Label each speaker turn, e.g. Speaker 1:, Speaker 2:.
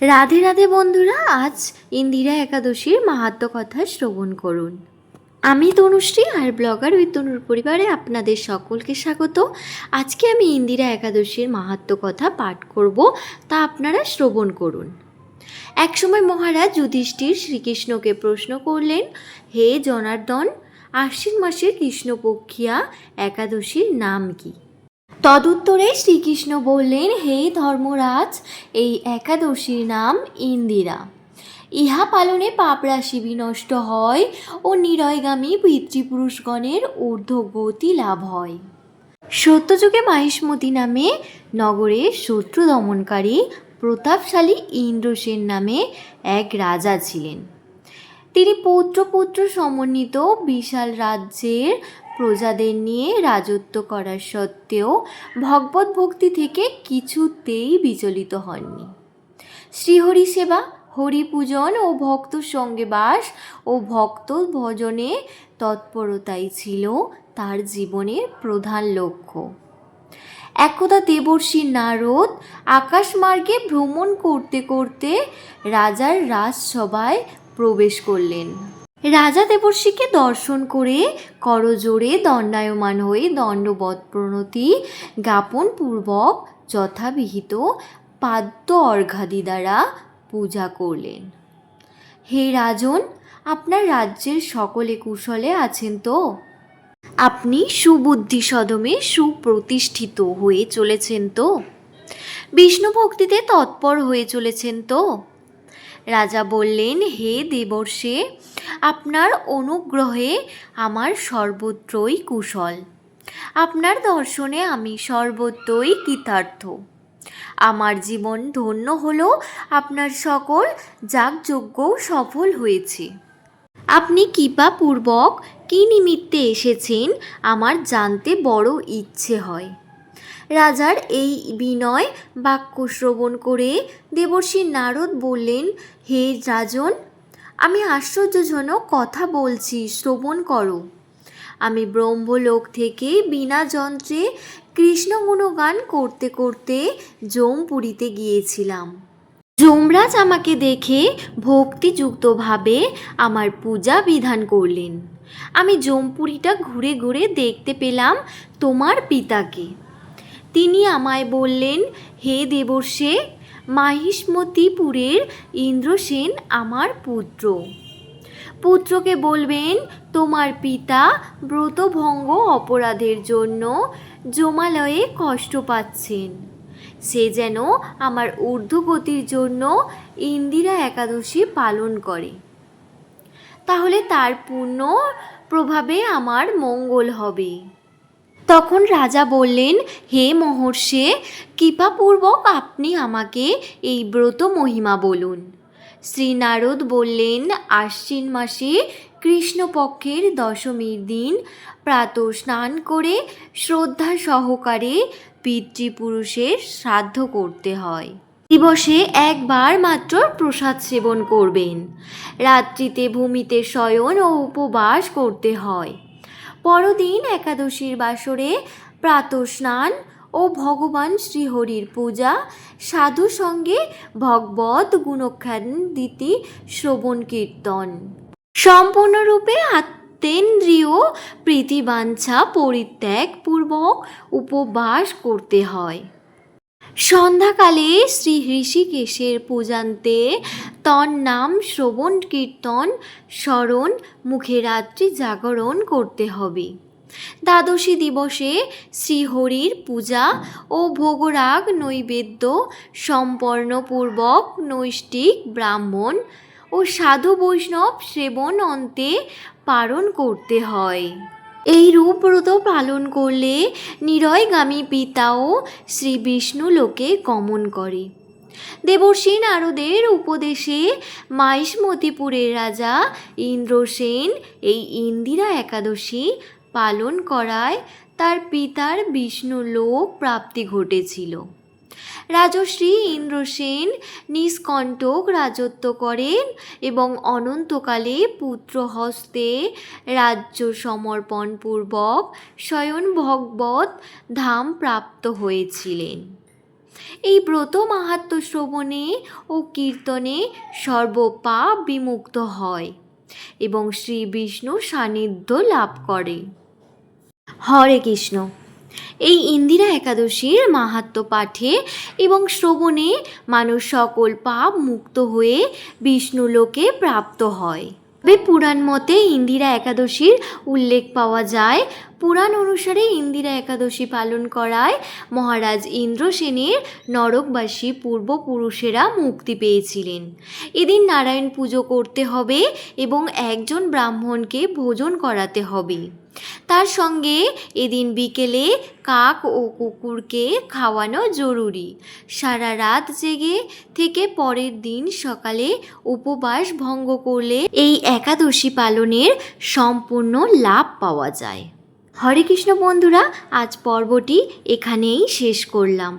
Speaker 1: রাধে রাধে বন্ধুরা, আজ ইন্দিরা একাদশীর মাহাত্ম কথা শ্রবণ করুন। আমি তনুশ্রী আর ব্লগার উইথ তনুর পরিবারে আপনাদের সকলকে স্বাগত। আজকে আমি ইন্দিরা একাদশীর মাহাত্ম কথা পাঠ করব, তা আপনারা শ্রবণ করুন। একসময় মহারাজ যুধিষ্ঠির শ্রীকৃষ্ণকে প্রশ্ন করলেন, হে জনার্দন, আশ্বিন মাসের কৃষ্ণপক্ষিয়া, একাদশীর নাম কী? তদুত্তরে শ্রীকৃষ্ণ বললেন, হে ধর্মরাজ, এই একাদশীর নাম ইন্দিরা। ইহা পালনে পাপরাশি বিনষ্ট হয় ও নিরয়গামী পিতৃপুরুষগণের ঊর্ধ্বগতি লাভ হয়। সত্যযুগে মাহিষ্মতি নামে নগরে শত্রু দমনকারী প্রতাপশালী ইন্দ্রসেন নামে এক রাজা ছিলেন। তিনি পৌত্র পুত্র সমন্বিত বিশাল রাজ্যের প্রজাদের নিয়ে রাজত্ব করার সত্ত্বেও ভগবত ভক্তি থেকে কিছুতেই বিচলিত হননি। শ্রীহরি সেবা, হরি পূজন ও ভক্ত সঙ্গে বাস ও ভক্ত ভজনে তৎপরতাই ছিল তার জীবনের প্রধান লক্ষ্য। একদা দেবর্ষী নারদ আকাশমার্গে ভ্রমণ করতে করতে রাজার রাজসভায় প্রবেশ করলেন। রাজা দেবর্ষীকে দর্শন করে করজোড়ে দণ্ডায়মান হয়ে দণ্ডবধ প্রণতি জ্ঞাপন পূর্বক যথাবিহিত পাদ্য অর্ঘাদি দ্বারা পূজা করলেন। হে রাজন, আপনার রাজ্যের সকলে কুশলে আছেন তো? আপনি সুবুদ্ধি সদমে সুপ্রতিষ্ঠিত হয়ে চলেছেন তো? বিষ্ণু ভক্তিতে তৎপর হয়ে চলেছেন তো? রাজা বললেন, হে দেবর্ষে, আপনার অনুগ্রহে আমার সর্বত্রই কুশল। আপনার দর্শনে আমি সর্বত্রই কৃতার্থ। আমার জীবন ধন্য হলো আপনার সকল যাগযজ্ঞও সফল হয়েছে। আপনি কৃপাপূর্বক কী নিমিত্তে এসেছেন, আমার জানতে বড় ইচ্ছে হয়। রাজার এই বিনয় বাক্য শ্রবণ করে দেবর্ষী নারদ বললেন, হে রাজন, আমি আশ্চর্যজনক কথা বলছি, শ্রবণ করো। আমি ব্রহ্মলোক থেকে বিনা যন্ত্রে কৃষ্ণ গুণগান করতে করতে জমপুরীতে গিয়েছিলাম। যমরাজ আমাকে দেখে ভক্তিযুক্তভাবে আমার পূজা বিধান করলেন। আমি জমপুরীটা ঘুরে ঘুরে দেখতে পেলাম তোমার পিতাকে। তিনি আমায় বললেন, হে দেবর্ষে, মাহিষ্মতিপুরের ইন্দ্রসেন আমার পুত্র। পুত্রকে বলবেন, তোমার পিতা ব্রতভঙ্গ অপরাধের জন্য জমালয়ে কষ্ট পাচ্ছেন। সে যেন আমার ঊর্ধ্বগতির জন্য ইন্দিরা একাদশী পালন করে। তাহলে তার পূর্ণ প্রভাবে আমার মঙ্গল হবে। তখন রাজা বললেন, হে মহর্ষে, কৃপাপূর্বক আপনি আমাকে এই ব্রত মহিমা বলুন। শ্রীনারদ বললেন, আশ্বিন মাসে কৃষ্ণপক্ষের দশমীর দিন প্রাত স্নান করে শ্রদ্ধা সহকারে পিতৃপুরুষের শ্রাদ্ধ করতে হয়। দিবসে একবার মাত্র প্রসাদ সেবন করবেন। রাত্রিতে ভূমিতে শয়ন ও উপবাস করতে হয়। পরদিন একাদশীর বাসরে প্রাতঃস্নান ও ভগবান শ্রীহরির পূজা, সাধু সঙ্গে ভগবত গুণখ্যান দিতি শ্রবণ কীর্তন। সম্পূর্ণরূপে আত্মেন্দ্রীয় প্রীতিবাঞ্ছা পরিত্যাগ পূর্বক উপবাস করতে হয়। সন্ধ্যাকালে শ্রী ঋষিকেশের পূজান্তে তন নাম শ্রবণ কীর্তন স্মরণ মুখে রাত্রি জাগরণ করতে হবে। দ্বাদশী দিবসে শ্রীহরির পূজা ও ভোগরাগ নৈবেদ্য সম্পন্নপূর্বক নৈষ্টিক ব্রাহ্মণ ও সাধু বৈষ্ণব সেবন অন্তে পালন করতে হয়। এই রূপব্রত পালন করলে নিরয়গামী পিতাও শ্রী বিষ্ণু লোকে গমন করে। দেবর্ষী নারদের উপদেশে মাইসমতিপুরের রাজা ইন্দ্রসেন এই ইন্দিরা একাদশী পালন করায় তার পিতার বিষ্ণু লোক প্রাপ্তি ঘটেছিল। রাজশ্রী ইন্দ্রসেন নিষ্কণ্টক রাজত্ব করেন এবং অনন্তকালে পুত্র হস্তে রাজ্য সমর্পণপূর্বক স্বয়ং ভগবত ধাম প্রাপ্ত হয়েছিলেন। এই ব্রত মাহাত্ম শ্রবণে ও কীর্তনে সর্বপাপ বিমুক্ত হয় এবং শ্রী বিষ্ণু সান্নিধ্য লাভ করে। হরে কৃষ্ণ। এই ইন্দিরা একাদশীর মাহাত্ম পাঠে এবং শ্রবণে মানুষ সকল পাপ মুক্ত হয়ে বিষ্ণুলোকে প্রাপ্ত হয়। তবে পুরাণ মতে ইন্দিরা একাদশীর উল্লেখ পাওয়া যায়, পুরাণ অনুসারে ইন্দিরা একাদশী পালন করায় মহারাজ ইন্দ্রসেনের নরকবাসী পূর্বপুরুষেরা মুক্তি পেয়েছিলেন। এদিন নারায়ণ পুজো করতে হবে এবং একজন ব্রাহ্মণকে ভোজন করাতে হবে। তার সঙ্গে এদিন বিকেলে কাক ও কুকুরকে খাওয়ানো জরুরি। সারা রাত জেগে থেকে পরের দিন সকালে উপবাস ভঙ্গ করলে এই একাদশী পালনের সম্পূর্ণ লাভ পাওয়া যায়। হরে কৃষ্ণ বন্ধুরা, আজ পর্বটি এখানেই শেষ করলাম।